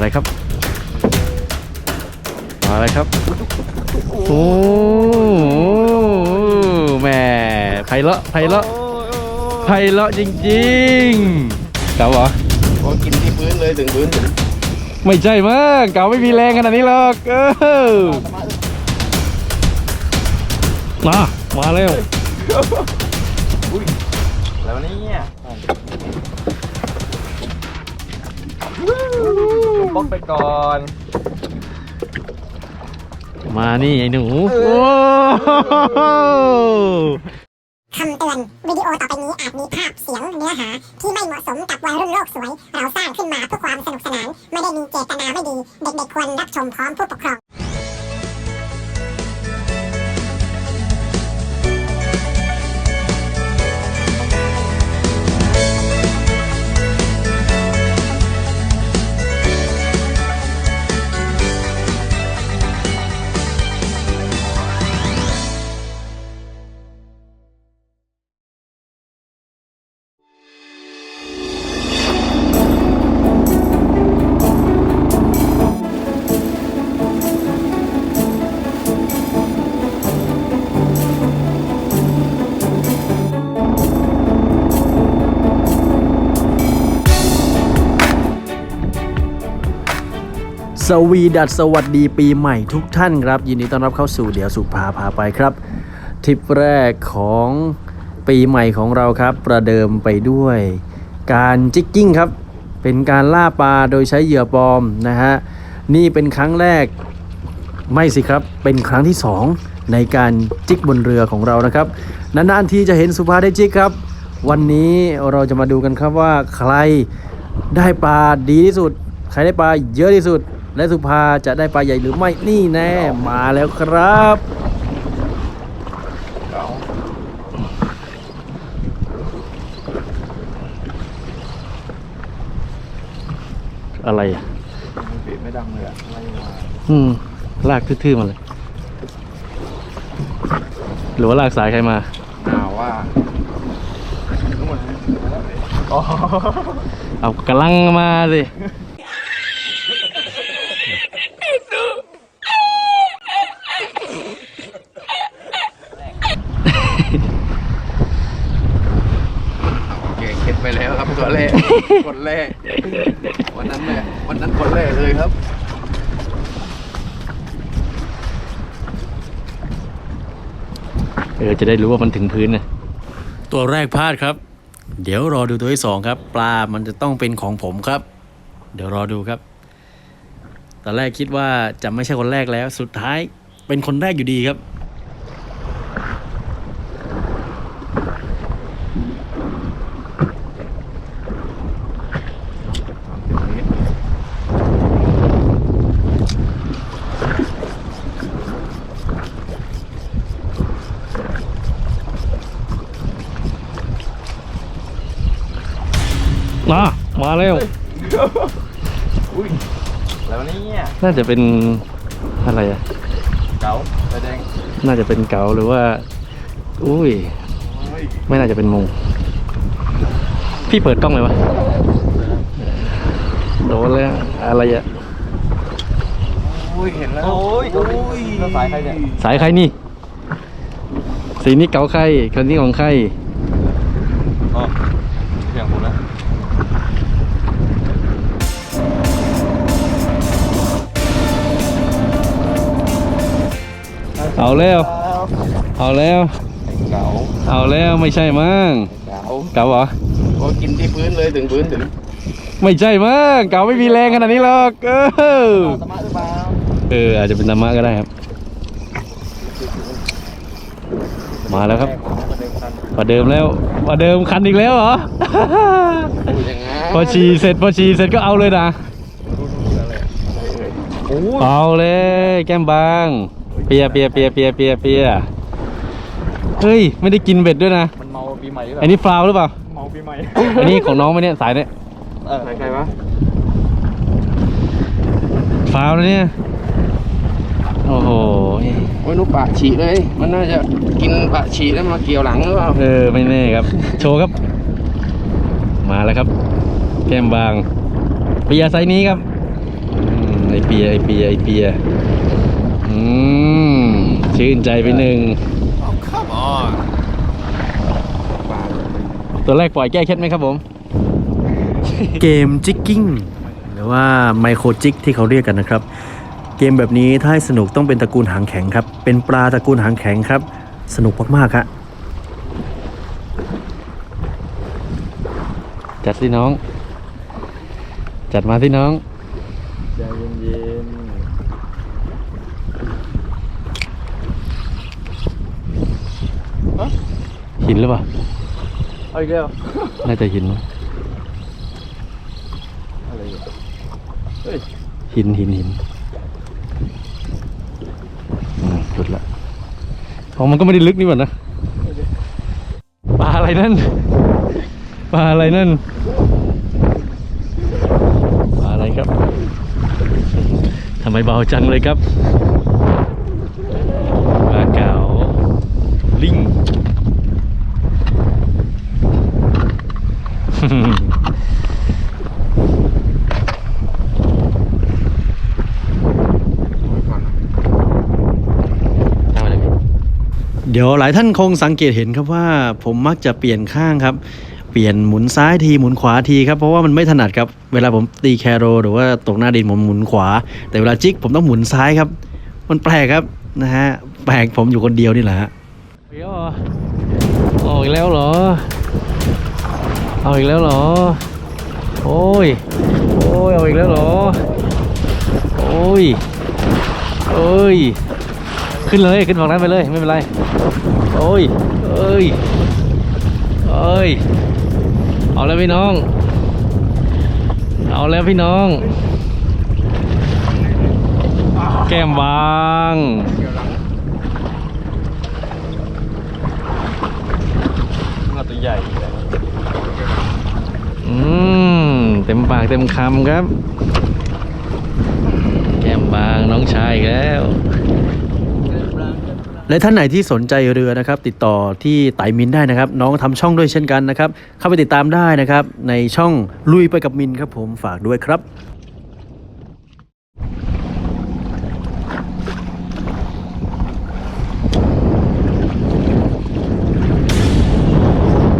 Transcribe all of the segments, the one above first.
เลยครับ มาเลยครับ โอ้แหม่ไพเราะไพเราะไพเราะจริงๆเก๋าเหรอพอกินที่พื้นเลยถึงพื้นไม่ใช่มากเก๋าไม่มีแรงขนาดนี้หรอกเออมา มาเร็วแล้วเนี่ย บล็อกไปก่อน มานี่ไอ้หนู โอ้คำเตือนวิดีโอต่อไปนี้อาจมีภาพเสียงเนื้อหา ที่ไม่เหมาะสมกับวัยรุ่นโลกสวย เราสร้างขึ้นมาเพื่อความสนุกสนาน ไม่ได้มีเจตนาไม่ดี เด็กๆควรรับชมพร้อมผู้ปกครอง สวีดัสสวัสดีปีใหม่ทุกท่านครับ ยินดีต้อนรับเข้าสู่เดี๋ยวสุภาพาไปครับทริปแรกของปีใหม่ของเราครับ ประเดิมไปด้วยการจิกกิ้งครับ เป็นการล่าปลาโดยใช้เหยื่อปลอมนะฮะนี่เป็นครั้งแรกไม่สิครับ เป็นครั้งที่ 2 ในการจิกบนเรือของเรานะครับนานๆทีจะเห็นสุภาได้จิกครับ วันนี้เราจะมาดูกันครับว่าใครได้ปลาดีที่สุด ใครได้ปลาเยอะที่สุด และสุภาจะได้ปลาใหญ่หรือไม่นี่แน่มาแล้วครับอะไรอะปิดไม่ดังเลยอะไม่มาอืม ลากทื่อๆมาเลย หรือว่าลากสายใครมาอ้าวว่านู่นอ๋อเอากำลังมาสิ โอเคเข็ดไปแล้วครับตัวแรก คนแรก วันนั้นเนี่ยวันนั้นคนแรกเลยครับ เออจะได้รู้ว่ามันถึงพื้นนะตัวแรกพลาดครับ เดี๋ยวรอดูตัวที่สองครับ ปลามันจะต้องเป็นของผมครับ เดี๋ยวรอดูครับตอนแรกคิดว่าจะไม่ใช่คนแรกแล้ว สุดท้ายเป็นคนแรกอยู่ดีครับ มามาเร็วอุ้ยแล้วเนี่ยน่าจะเป็นอะไรอะเก๋าไฟแดงน่าจะเป็นเก๋าหรือว่า อุ้ยเฮ้ยไม่น่าจะเป็นมงพี่เปิดกล้องเลยวะโดนเลยอะอะไรอะอุ้ยเห็นแล้วโอ้ยโอ้ยแล้วสายใครเนี่ยสายใครนี่ สีนี้เก๋าใครคนนี้ของใคร เอาแล้ว เอาแล้ว เก๋าเอาแล้วไม่ใช่มั้งเก๋าเก๋าเหรอพอกินที่พื้นเลยถึงพื้นถึงไม่ใช่มั้งเก๋าไม่มีแรงขนาดนี้หรอกเออสมาร์ทหรือเปล่าเอออาจจะเป็นธรรมะก็ได้ครับ มาแล้วครับประเดิมแล้วประเดิมคันอีกแล้วเหรอ พูดอย่างงั้นพอฉี่เสร็จพอฉี่เสร็จก็เอาเลยนะโอ้ยเอาเลยแก้มบาง เปียเปียเปียเปียเปียเปียเฮ้ย ไม่ได้กินเบ็ดด้วยนะ มันเมาปีใหม่หรือเปอัล่านนี้ฟาวหรือเปล่า เมาปีใหม่ อันนี้ของน้องไหมเนี่ยสายเนี่ยเออใครวะฟาวนะเนี่ย โอ้โห โอ้ยนุปะฉีเลย มันน่าจะกินปะฉีแล้วมาเกี่ยวหลังหรือเปล่า เออ ไม่แน่ครับ โชว์ครับ มาแล้วครับ แก้มบางเปียไซส์นี้ครับไอเปียไอเปียไอเปียอืม ชื่นใจไปหนึ่งตัวแรกปล่อยแก้เคล็ดไหมครับผม เกมจิกกิ้งหรือว่าไมโครจิกที่เขาเรียกกันนะครับ เกมแบบนี้ถ้าให้สนุกต้องเป็นตระกูลหางแข็งครับ เป็นปลาตระกูลหางแข็งครับ สนุกมากๆครับจัดสิน้อง จัดมาสิน้องใจเย็น หินหรือเปล่าๆเอาอีกแล้วน่าจะหินมั้งอะไรอะเฮ้ยหินหินหินอืมหลุดละอ๋อมันก็ไม่ได้ลึกนี่หว่านะปลาอะไรนั่นปลาอะไรนั่นปลาอะไรครับทำไมเบาจังเลยครับ ปลาเก๋า ลิง ทำอะไรพี่ เดี๋ยวหลายท่านคงสังเกตเห็นครับว่าผมมักจะเปลี่ยนข้างครับ เปลี่ยนหมุนซ้ายทีหมุนขวาทีครับเพราะว่ามันไม่ถนัดครับเวลาผมตีแคโรหรือว่าตกหน้าดินผมหมุนขวา แต่เวลาจิกผมต้องหมุนซ้ายครับ มันแปลกครับนะฮะแปลกผมอยู่คนเดียวนี่แหละฮะเอาอีกแล้วเหรอเอาอีกแล้วเหรอ โอ้ย โอ้ย เอาอีกแล้วเหรอ โอ้ย โอ้ย ขึ้นเลยขึ้นฝั่งนั้นไปเลยไม่เป็นไร โอ้ยเอ้ยเอ้ย เอาแล้วพี่น้อง เอาแล้วพี่น้อง แก้มบางงาตัวใหญ่ อืม เต็มปากเต็มคำครับ แก้มบางน้องชายอีกแล้ว และท่านไหนที่สนใจเรือนะครับ ติดต่อที่ไต่มินได้นะครับ น้องทำช่องด้วยเช่นกันนะครับ เข้าไปติดตามได้นะครับ ในช่องลุยไปกับมินครับผมฝากด้วยครับ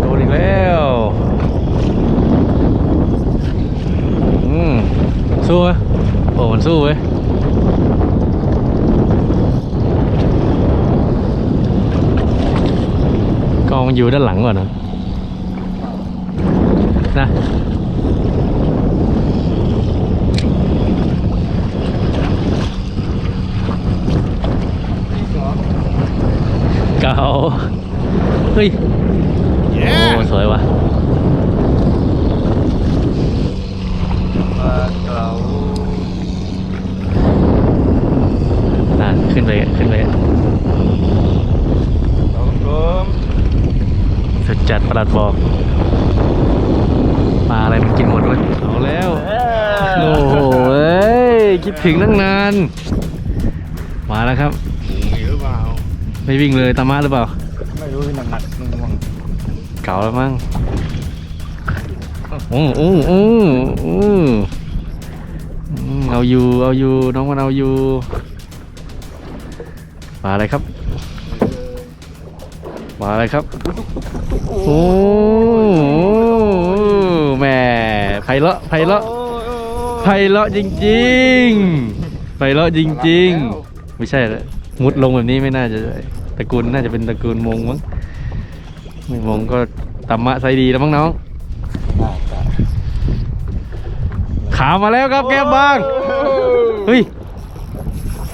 โดนอีกแล้ว อืม สู้ไหมโอ้ มันสู้เว้ย กองมันอยู่ด้านหลังก่อนนะ นะ เก่าเฮ้ย โอ้สวยว่ะ ปลาเก๋า นั่นขึ้นไปขึ้นไป สองกลม สุดจัดประหลัดบอกปลาอะไรมันกินหมดวะเอาแล้ว โอ้โหเอ้ย คิดถึงตั้งนาน มาแล้วครับมีหรือเปล่า ไม่วิ่งเลยตามมาหรือเปล่า ไม่รู้หนักหนักๆนุ่งเก่าแล้วมั้งโอ้โอ้โอ้โอ้อืมเอาอยู่ เอาอยู่ น้องมันเอาอยู่ มาอะไรครับ มาอะไรครับ โอ้แหม่ไพเราะไพเราะ ไพเราะจริงๆไพเราะจริง ๆ ไม่ใช่ละมุดลงแบบนี้ไม่น่าจะตระกูลน่าจะเป็นตระกูลมงมั้งไม่มงก็ตำมะไซดีแล้วมั้งน้องขามาแล้วครับแก้มบางเฮ้ย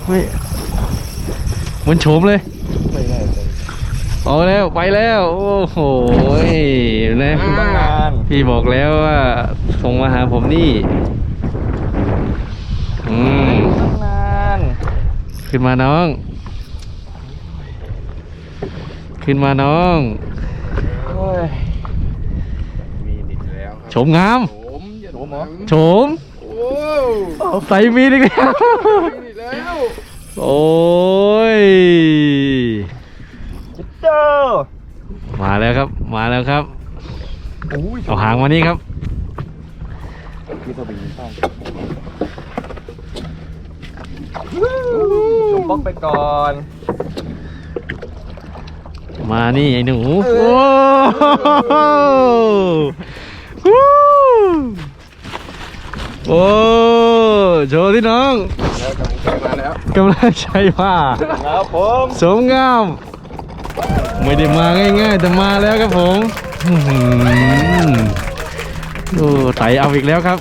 ไม่เหมันโฉมเลยไม่ได้เลยเอาแล้วไปแล้ว โอ้โหนะตั้งนานพี่บอกแล้วว่าส่งมาหาผมนี่ อืมตั้งนานขึ้นมาน้อง ขึ้นมาน้อง โอ้ยมีดิดแล้วคโฉรับมงาม ผมอย่าโฉมเหรอโฉมโอ้ใส่มีอีกแล้วมีดิดแล้วโอ้ย เจ้ามาแล้วครับ มาแล้วครับ โอ้ยเอาหางมานี่ครับ พี่ตัวบีข้าง จุ่มบล็อกไปก่อน มานี่ไอ้หนูโอ้โหโอ้โชว์ที่น้องแล้วกำลังใจมาแล้วกำลังใช้ผ้าครับผมสมงาม ไม่ได้มาง่ายๆ แต่มาแล้วครับผมอื้อหือโอ้ไต่เอาอีกแล้วครับ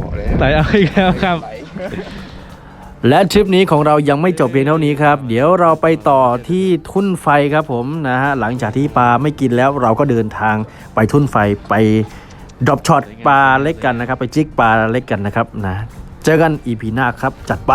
บอกเลยไต่เอาอีกแล้วครับไหล และทริปนี้ของเรายังไม่จบเพียงเท่านี้ครับ เดี๋ยวเราไปต่อที่ทุ่นไฟครับผมนะฮะหลังจากที่ปลาไม่กินแล้วเราก็เดินทางไปทุ่นไฟไปดรอปช็อตปลาเล็กกันนะครับ ไปจิกปลาเล็กกันนะครับนะเจอกันอีพีหน้าครับจัดไป